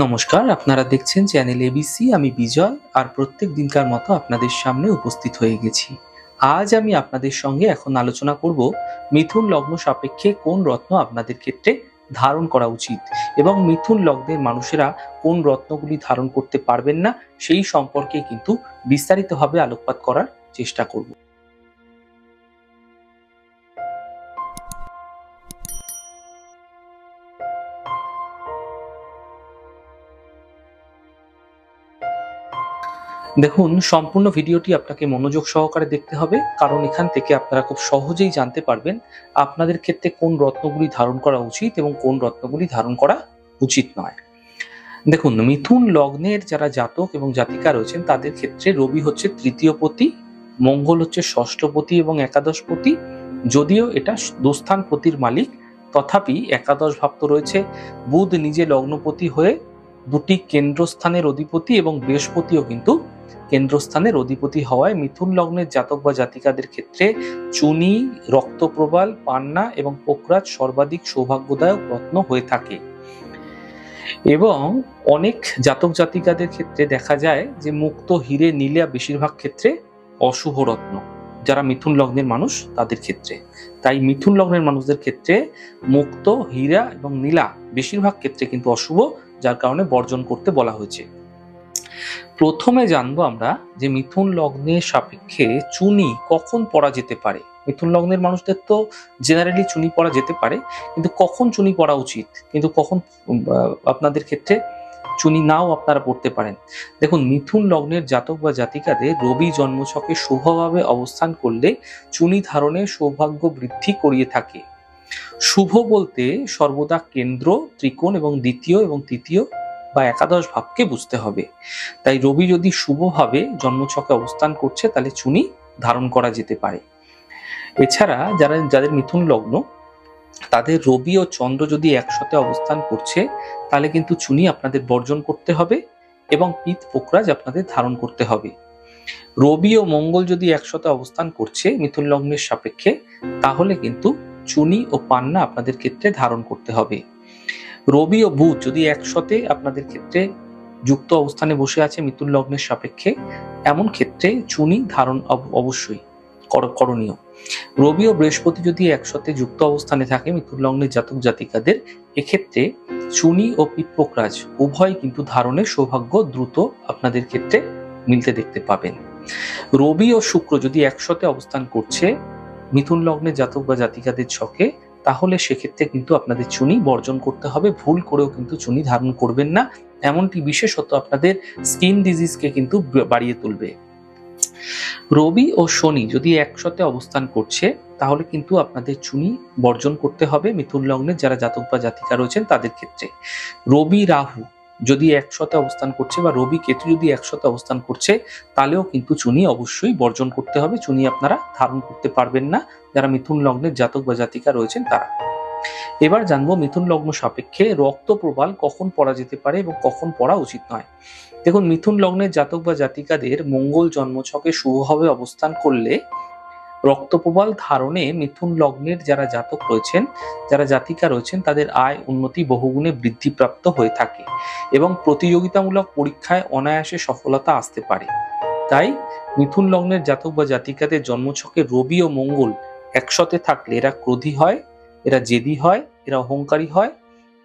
নমস্কার, আপনারা দেখছেন চ্যানেল এবিসি আমি বিজয়, আর প্রত্যেক দিনকার মতো আপনাদের সামনে উপস্থিত হয়ে গেছি। আজ আমি আপনাদের সঙ্গে এখন আলোচনা করব মিথুন লগ্ন সাপেক্ষে কোন রত্ন আপনাদের ক্ষেত্রে ধারণ করা উচিত এবং মিথুন লগ্নের মানুষেরা কোন রত্নগুলি ধারণ করতে পারবেন না, সেই সম্পর্কে কিন্তু বিস্তারিতভাবে আলোকপাত করার চেষ্টা করব। দেখুন, সম্পূর্ণ ভিডিওটি আপনাকে মনোযোগ সহকারে দেখতে হবে, কারণ এখান থেকে আপনারা খুব সহজেই জানতে পারবেন আপনাদের ক্ষেত্রে কোন রত্নগুলি ধারণ করা উচিত এবং কোন রত্নগুলি ধারণ করা উচিত নয়। দেখুন, মিথুন লগ্নের যারা জাতক এবং জাতিকা রয়েছেন, তাদের ক্ষেত্রে রবি হচ্ছে তৃতীয় পতি, মঙ্গল হচ্ছে ষষ্ঠপতি এবং একাদশপতি যদিও এটা দোস্থান পতির মালিক, তথাপি একাদশ ভাব তো রয়েছে। বুধ নিজে লগ্নপতি হয়ে দুটি কেন্দ্রস্থানের অধিপতি এবং বৃহস্পতিও কিন্তু কেন্দ্রস্থানের অধিপতি হওয়ায় মিথুন লগ্নের জাতক বা জাতিকাদের ক্ষেত্রে চুনি, রক্তপ্রবাল, পান্না এবং পোকরাজ সর্বাধিক সৌভাগ্যদায়ক রত্ন হয়ে থাকে। এবং অনেক জাতক জাতিকাদের ক্ষেত্রে দেখা যায় যে মুক্ত হিরে নীলা বেশিরভাগ ক্ষেত্রে অশুভ রত্ন, যারা মিথুন লগ্নের মানুষ তাদের ক্ষেত্রে। তাই মিথুন লগ্নের মানুষদের ক্ষেত্রে মুক্ত, হীরা এবং নীলা বেশিরভাগ ক্ষেত্রে কিন্তু অশুভ, যার কারণে বর্জন করতে বলা হয়েছে। প্রথমে জানব আমরা যে মিথুন লগ্নের সাপেক্ষে চুনি কখন পরা যেতে পারে। মিথুন লগ্নের মানুষদের তো জেনারেলি চুনি পরা যেতে পারে, কিন্তু কখন চুনি পরা উচিত? কিন্তু কখন আপনাদের ক্ষেত্রে চুনি নাও আপনারা পড়তে পারেন। দেখুন, মিথুন লগ্নের জাতক বা জাতিকাদের রবি জন্মছকে শুভভাবে অবস্থান করলে চুনি ধারণে সৌভাগ্য বৃদ্ধি করিয়ে থাকে। শুভ বলতে সর্বদা কেন্দ্র, ত্রিকোণ এবং দ্বিতীয় এবং তৃতীয় বা একাদশ ভাবকে বুঝতে হবে। তাই রবি যদি শুভভাবে জন্মছকে অবস্থান করছে, তাহলে চুনি ধারণ করা যেতে পারে। এছাড়া যারা, যাদের মিথুন লগ্ন, তাদের রবি ও চন্দ্র যদি একসাথে অবস্থান করছে, তাহলে কিন্তু চুনি আপনাদের বর্জন করতে হবে এবং পিত পোকরাজ আপনাদের ধারণ করতে হবে। রবি ও মঙ্গল যদি একসাথে অবস্থান করছে মিথুন লগ্নের সাপেক্ষে, তাহলে কিন্তু চুনি ও পান্না আপনাদের ক্ষেত্রে ধারণ করতে হবে। রবি ও বুধ যদি একসাথে আপনাদের ক্ষেত্রে যুক্ত অবস্থানে বসে আছে মিথুন লগ্নের সাপেক্ষে, এমন ক্ষেত্রে চুনি ধারণ অব- অবশ্যই করণীয়। রবি ও বৃহস্পতি যদি একসাথে যুক্ত অবস্থানে থাকে মিথুন লগ্নের জাতক জাতিকাদের, এক্ষেত্রে চুনি ও পিপ্পকরাজ উভয় কিন্তু ধারণের সৌভাগ্য দ্রুত আপনাদের ক্ষেত্রে মিলতে দেখতে পাবেন। রবি ও শুক্র যদি একসাথে অবস্থান করছে মিথুন লগ্নের জাতক বা জাতিকাদের ছকে তাহলে সেক্ষেত্রে কিন্তু আপনাদের চুনি বর্জন করতে হবে। ভুল করেও কিন্তু চুনি ধারণ করবেন না। এমনটি বিশেষত আপনাদের স্কিন ডিজিজকে কিন্তু বাড়িয়ে তুলবে। রবি ও শনি যদি একসাথে অবস্থান করছে, তাহলে কিন্তু আপনাদের চুনি বর্জন করতে হবে। মিথুন লগ্নে যারা জাতক বা জাতিকা রয়েছেন তাদের ক্ষেত্রে। রবি, রাহু যদি একসাথে অবস্থান করছে বা রবি কেতু যদি একসাথে অবস্থান করছে, তাহলেও কিন্তু চুনি অবশ্যই বর্জন করতে হবে। চুনি আপনারা ধারণ করতে পারবেন না। যারা মিথুন লগ্নের জাতক বা জাতিকা রয়েছেন তারা। এবার জানব মিথুন লগ্ন সাপেক্ষে রক্ত প্রবাল কখন পড়া যেতে পারে এবং কখন পড়া উচিত নয়। দেখুন, মিথুন লগ্নের জাতক বা জাতিকাদের মঙ্গল জন্মছকে শুভভাবে অবস্থান করলে রক্তপ্রবাল ধারণে মিথুন লগ্নের যারা জাতক রয়েছেন, যারা জাতিকা রয়েছেন, তাদের আয় উন্নতি বহুগুণে বৃদ্ধিপ্রাপ্ত হয়ে থাকে এবং প্রতিযোগিতামূলক পরীক্ষায় অনায়াসে সফলতা আসতে পারে। তাই মিথুন লগ্নের জাতক বা জাতিকাদের জন্মছকে রবি ও মঙ্গল একসাথে থাকলে এরা ক্রোধী হয়, এরা জেদি হয়, এরা অহংকারী হয়,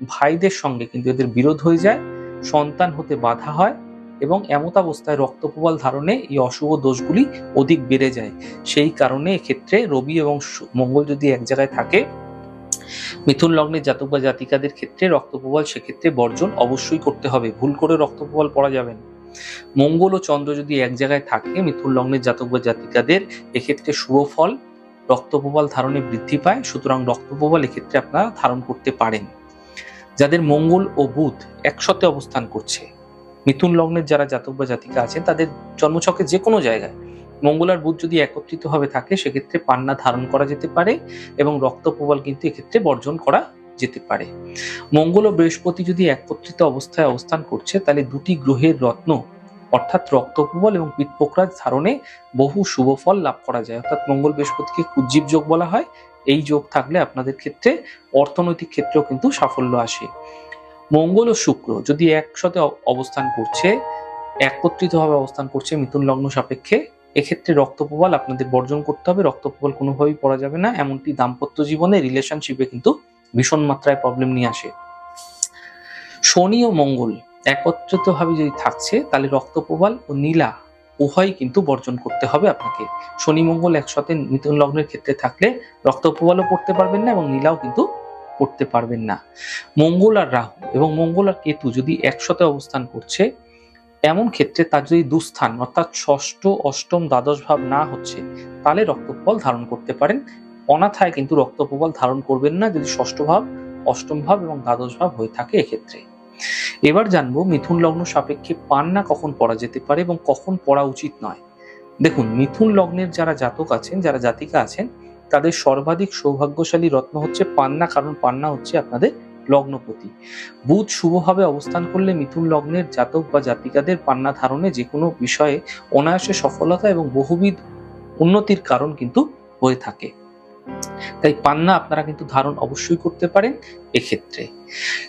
ভাইদের সঙ্গে কিন্তু এদের বিরোধ হয়ে যায়, সন্তান হতে বাধা হয় এবং এমত অবস্থায় রক্তপ্রবাল ধারণে এই অশুভ দোষগুলি অধিক বেড়ে যায়। সেই কারণে এক্ষেত্রে রবি এবং মঙ্গল যদি এক জায়গায় থাকে, মিথুন লগ্নের জাতক বা জাতিকাদের ক্ষেত্রে রক্তপ্রবাল সেক্ষেত্রে বর্জন অবশ্যই করতে হবে। ভুল করে রক্তপ্রবাল পড়া যাবে না। মঙ্গল ও চন্দ্র যদি এক জায়গায় থাকে, মিথুন লগ্নের জাতক বা জাতিকাদের এক্ষেত্রে শুভ ফল, রক্তপ্রবাল ধারণে বৃদ্ধি পায়, সুতরাং রক্তপ্রবাল এক্ষেত্রে আপনারা ধারণ করতে পারেন। যাদের মঙ্গল ও বুধ একসাথে অবস্থান করছে মিথুন লগ্নের যারা জাতক বা জাতিকা আছেন, তাদের জন্মছকে যে কোনো জায়গায় মঙ্গল আর বুধ যদি একত্রিত ভাবে থাকে, সেক্ষেত্রে পান্না ধারণ করা যেতে পারে এবং রক্তপ্রবাল কিন্তু এক্ষেত্রে বর্জন করা যেতে পারে। মঙ্গল ও বৃহস্পতি যদি একত্রিত অবস্থায় অবস্থান করছে, তাহলে দুটি গ্রহের রত্ন, অর্থাৎ রক্তপ্রবল এবং পিত্তপোকরাজ ধারণে বহু শুভ ফল লাভ করা যায়। অর্থাৎ মঙ্গল বৃহস্পতিকে কুজ্জীব যোগ বলা হয়। এই যোগ থাকলে আপনাদের ক্ষেত্রে অর্থনৈতিক ক্ষেত্রেও কিন্তু সাফল্য আসে। মঙ্গল ও শুক্র যদি একসাথে অবস্থান করছে, একত্রিতভাবে অবস্থান করছে মিথুন লগ্ন সাপেক্ষে, এক্ষেত্রে রক্তপ্রবাল আপনাদের বর্জন করতে হবে। রক্তপ্রবাল কোনোভাবেই পড়া যাবে না। এমনকি দাম্পত্য জীবনে রিলেশনশিপে কিন্তু ভীষণ মাত্রায় প্রবলেম নিয়ে আসে। শনি ও মঙ্গল একত্রিতভাবে যদি থাকছে, তাহলে রক্তপ্রবাল ও নীলা উভয়ই কিন্তু বর্জন করতে হবে আপনাকে। শনি মঙ্গল একসাথে মিথুন লগ্নের ক্ষেত্রে থাকলে রক্তপ্রবালও পড়তে পারবেন না এবং নীলাও কিন্তু পড়তে পারবেন না। মঙ্গল আর রাহু এবং মঙ্গল আর কেতু যদি একসাথে অবস্থান করছে, এমন ক্ষেত্রে তার যদি দুস্থান অর্থাৎ ষষ্ঠ, অষ্টম দ্বাদশ ভাব না হচ্ছে, তাহলে রক্তপ্রবাল ধারণ করতে পারেন। অনাথায় কিন্তু রক্তপ্রবাল ধারণ করবেন না যদি ষষ্ঠ ভাব, অষ্টম ভাব এবং দ্বাদশ ভাব হয়ে থাকে এক্ষেত্রে। এবার জানব মিথুন লগ্ন সাপেক্ষে পান্না কখন পড়া যেতে পারে এবং কখন পড়া উচিত নয়। দেখুন, মিথুন লগ্নের যারা জাতক আছেন, যারা জাতিকা আছেন তাদের সর্বাধিক সৌভাগ্যশালী রত্ন হচ্ছে পান্না, কারণ পান্না হচ্ছে আপনাদের লগ্নপতি। বুধ শুভভাবে অবস্থান করলে মিথুন লগ্নের জাতক বা জাতিকাদের পান্না ধারণে যে কোনো বিষয়ে অনায়াসে সফলতা এবং বহুবিধ উন্নতির কারণ কিন্তু হয়ে থাকে। তাই পান্না আপনারা কিন্তু ধারণ অবশ্যই করতে পারেন এক্ষেত্রে।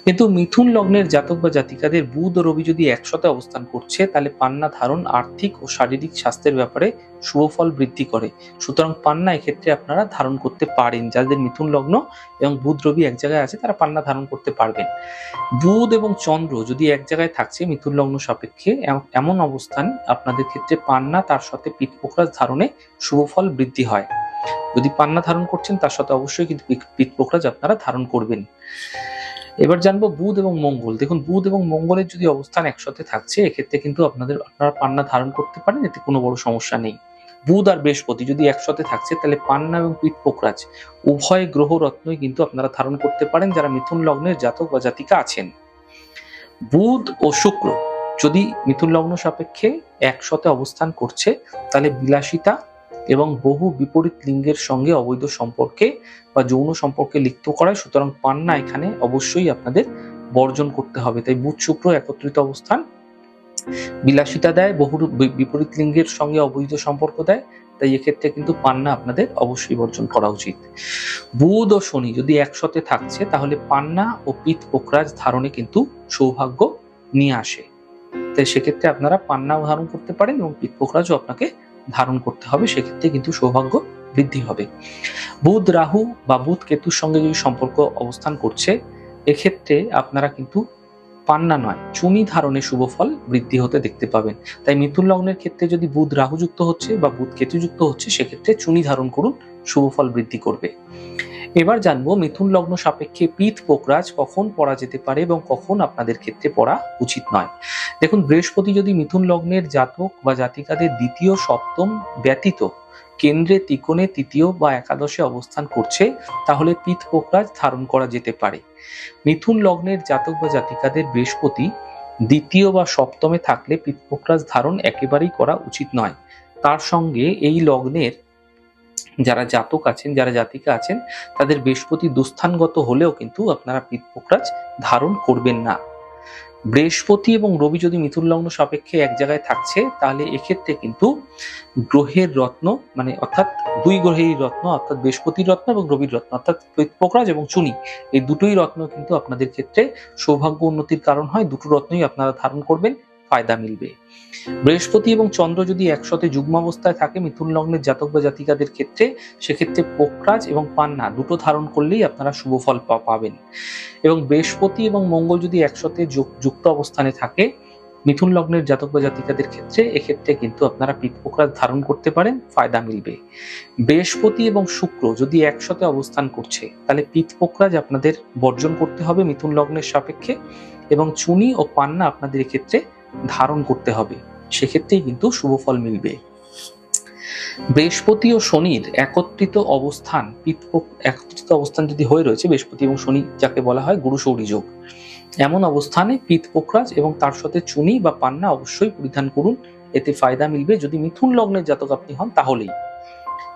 কিন্তু মিথুন লগ্নের জাতক বা জাতিকাদের বুধ ও রবি যদি একসাথে অবস্থান করছে, তাহলে পান্না ধারণ আর্থিক ও শারীরিক স্বাস্থ্যের ব্যাপারে শুভফল বৃদ্ধি করে। সুতরাং পান্না এক্ষেত্রে আপনারা ধারণ করতে পারেন। যাদের মিথুন লগ্ন এবং বুধ রবি এক জায়গায় আছে, তারা পান্না ধারণ করতে পারবেন। বুধ এবং চন্দ্র যদি এক জায়গায় থাকছে মিথুন লগ্ন সাপেক্ষে, এম- এমন অবস্থান আপনাদের ক্ষেত্রে পান্না তার সাথে পিঠ পোকরাজ ধারণে শুভফল বৃদ্ধি হয়। যদি পান্না ধারণ করছেন, তার সাথে অবশ্যই কিন্তু পিঠ আপনারা ধারণ করবেন। এবার জানব বুধ এবং মঙ্গল। দেখুন, বুধ এবং মঙ্গলের যদি অবস্থান একসাথে থাকছে, এক্ষেত্রে কিন্তু আপনাদের, আপনারা পান্না ধারণ করতে পারেন, এতে কোনো বড় সমস্যা নেই। বুধ আর বৃহস্পতি যদি একসাথে থাকছে, তাহলে পান্না এবং পিঠ পোকরাজ উভয় গ্রহ রত্নই কিন্তু আপনারা ধারণ করতে পারেন, যারা মিথুন লগ্নের জাতক বা জাতিকা আছেন। বুধ ও শুক্র যদি মিথুন লগ্ন সাপেক্ষে একসাথে অবস্থান করছে, তাহলে বিলাসিতা এবং বহু বিপরীত লিঙ্গের সঙ্গে অবৈধ সম্পর্কে বা যৌন সম্পর্কে লিপ্ত করায়, সুতরাং পান্না এখানে অবশ্যই আপনাদের বর্জন করতে হবে। তাই বুধ শুক্র একত্রিত অবস্থান বিলাসিতা দেয়, বহু বিপরীত লিঙ্গের সঙ্গে অবৈধ সম্পর্ক দেয়, তাই এক্ষেত্রে কিন্তু পান্না আপনাদের অবশ্যই বর্জন করা উচিত। বুধ ও শনি যদি একসাথে থাকছে, তাহলে পান্না ও পিত পোকরাজ ধারণে কিন্তু সৌভাগ্য নিয়ে আসে। তাই সেক্ষেত্রে আপনারা পান্নাও ধারণ করতে পারেন এবং পিত পোকরাজও আপনাকে ধারণ করতে হবে, সেক্ষেত্রে কিন্তু সৌভাগ্য বৃদ্ধি হবে। বুধ, রাহু বা বুধ কেতুর সঙ্গে যদি সম্পর্ক অবস্থান করছে, এক্ষেত্রে আপনারা কিন্তু পান্না নয়, চুনি ধারণে শুভ ফল বৃদ্ধি হতে দেখতে পাবেন। তাই মিথুন লগ্নের ক্ষেত্রে যদি বুধ, রাহু যুক্ত হচ্ছে বা বুধ কেতু যুক্ত হচ্ছে, সেক্ষেত্রে চুনি ধারণ করুন, শুভ ফল বৃদ্ধি করবে। এবার জানব মিথুন লগ্ন সাপেক্ষে পিত পোকরাজ কখন পড়া যেতে পারে এবং কখন আপনাদের ক্ষেত্রে পড়া উচিত নয়। দেখুন, বৃহস্পতি যদি মিথুন লগ্নের জাতক বা জাতিকাদের দ্বিতীয়, সপ্তম ব্যতীত কেন্দ্রে তিকোণে, তৃতীয় বা একাদশে অবস্থান করছে, তাহলে পিত পোকরাজ ধারণ করা যেতে পারে। মিথুন লগ্নের জাতক বা জাতিকাদের বৃহস্পতি দ্বিতীয় বা সপ্তমে থাকলে পিত পোকরাজ ধারণ একেবারেই করা উচিত নয়। তার সঙ্গে এই লগ্নের যারা জাতক আছেন, যারা জাতিকা আছেন, তাদের বৃহস্পতি দুস্থানগত হলেও কিন্তু আপনারা পিত পোকরাজ ধারণ করবেন না। বৃহস্পতি এবং রবি যদি মিথুন লগ্ন সাপেক্ষে এক জায়গায় থাকছে, তাহলে এক্ষেত্রে কিন্তু গ্রহের রত্ন মানে অর্থাৎ দুই গ্রহেরই রত্ন, অর্থাৎ বৃহস্পতির রত্ন এবং রবির রত্ন, অর্থাৎ পোকরাজ এবং চুনি এই দুটোই রত্ন কিন্তু আপনাদের ক্ষেত্রে সৌভাগ্য উন্নতির কারণ হয়। দুটো রত্নই আপনারা ধারণ করবেন। ফায়দা মিলবে। বৃহস্পতি এবং চন্দ্র যদি একসাথে যুগ্ম অবস্থায় থাকে, মিথুন লগ্নের জাতক বা জাতিকাদের ক্ষেত্রে, সেক্ষেত্রে পোকরাজ এবং পান্না দুটো ধারণ করলেই আপনারা শুভ ফল পাবেন। এবং বৃহস্পতি এবং মঙ্গল যদি একসাথে যুক- যুক্ত অবস্থানে থাকে, মিথুন লগ্নের জাতক বা জাতিকাদের ক্ষেত্রে, এক্ষেত্রে কিন্তু আপনারা পিঠ পোকরাজ ধারণ করতে পারেন, ফায়দা মিলবে। বৃহস্পতি এবং শুক্র যদি একসাথে অবস্থান করছে, তাহলে পিঠ পোকরাজ আপনাদের বর্জন করতে হবে মিথুন লগ্নের সাপেক্ষে এবং চুনি ও পান্না আপনাদের এক্ষেত্রে ধারণ করতে হবে। সেক্ষেত্রেই কিন্তু শুভ ফল মিলবে। বৃহস্পতি ও শনির একত্রিত অবস্থান একত্রিত অবস্থান যদি হয়ে রয়েছে, বৃহস্পতি এবং শনি যাকে বলা হয় গুরু সৌরী যোগ এমন অবস্থানে পিত পোকরাজ এবং তার সাথে চুনি বা পান্না অবশ্যই পরিধান করুন। এতে ফায়দা মিলবে যদি মিথুন লগ্নের জাতক আপনি হন, তাহলেই।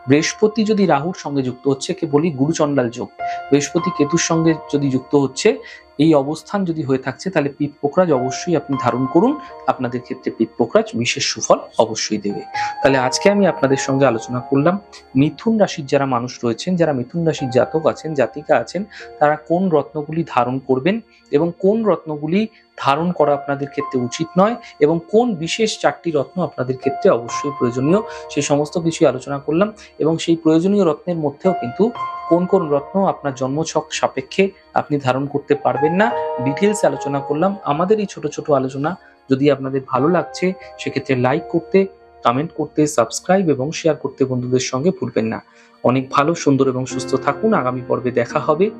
বৃহস্পতি যদি রাহুর সঙ্গে যুক্ত হচ্ছে, কে বলি গুরুচণ্ডাল যোগ। বৃহস্পতি কেতুর সঙ্গে যদি যুক্ত হচ্ছে এই অবস্থান যদি হয়ে থাকছে, তাহলে পিত পোকরাজ অবশ্যই আপনি ধারণ করুন। আপনাদের ক্ষেত্রে পিত পোকরাজ বিশেষ সুফল অবশ্যই দেবে। তাহলে আজকে আমি আপনাদের সঙ্গে আলোচনা করলাম, মিথুন রাশির যারা মানুষ রয়েছেন, যারা মিথুন রাশির জাতক আছেন, জাতিকা আছেন, তারা কোন রত্নগুলি ধারণ করবেন এবং কোন রত্নগুলি ধারণ করা আপনাদের ক্ষেত্রে উচিত নয় এবং কোন বিশেষ চারটি রত্ন আপনাদের ক্ষেত্রে অবশ্যই প্রয়োজনীয় সেই সমস্ত কিছু আলোচনা করলাম এবং সেই প্রয়োজনীয় রত্নের মধ্যেও কিন্তু কোন কোন রত্ন আপনার জন্মছক সাপেক্ষে আপনি ধারণ করতে পারবেন না? ডিটেলস আলোচনা করলাম। আমাদের এই ছোট ছোট আলোচনা যদি আপনাদের ভালো লাগছে, সেক্ষেত্রে লাইক করতে কমেন্ট করতে সাবস্ক্রাইব এবং শেয়ার করতে বন্ধুদের সঙ্গে ভুলবেন না। অনেক ভালো, সুন্দর এবং সুস্থ থাকুন। আগামী পর্বে দেখা হবে।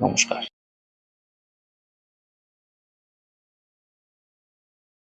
নমস্কার।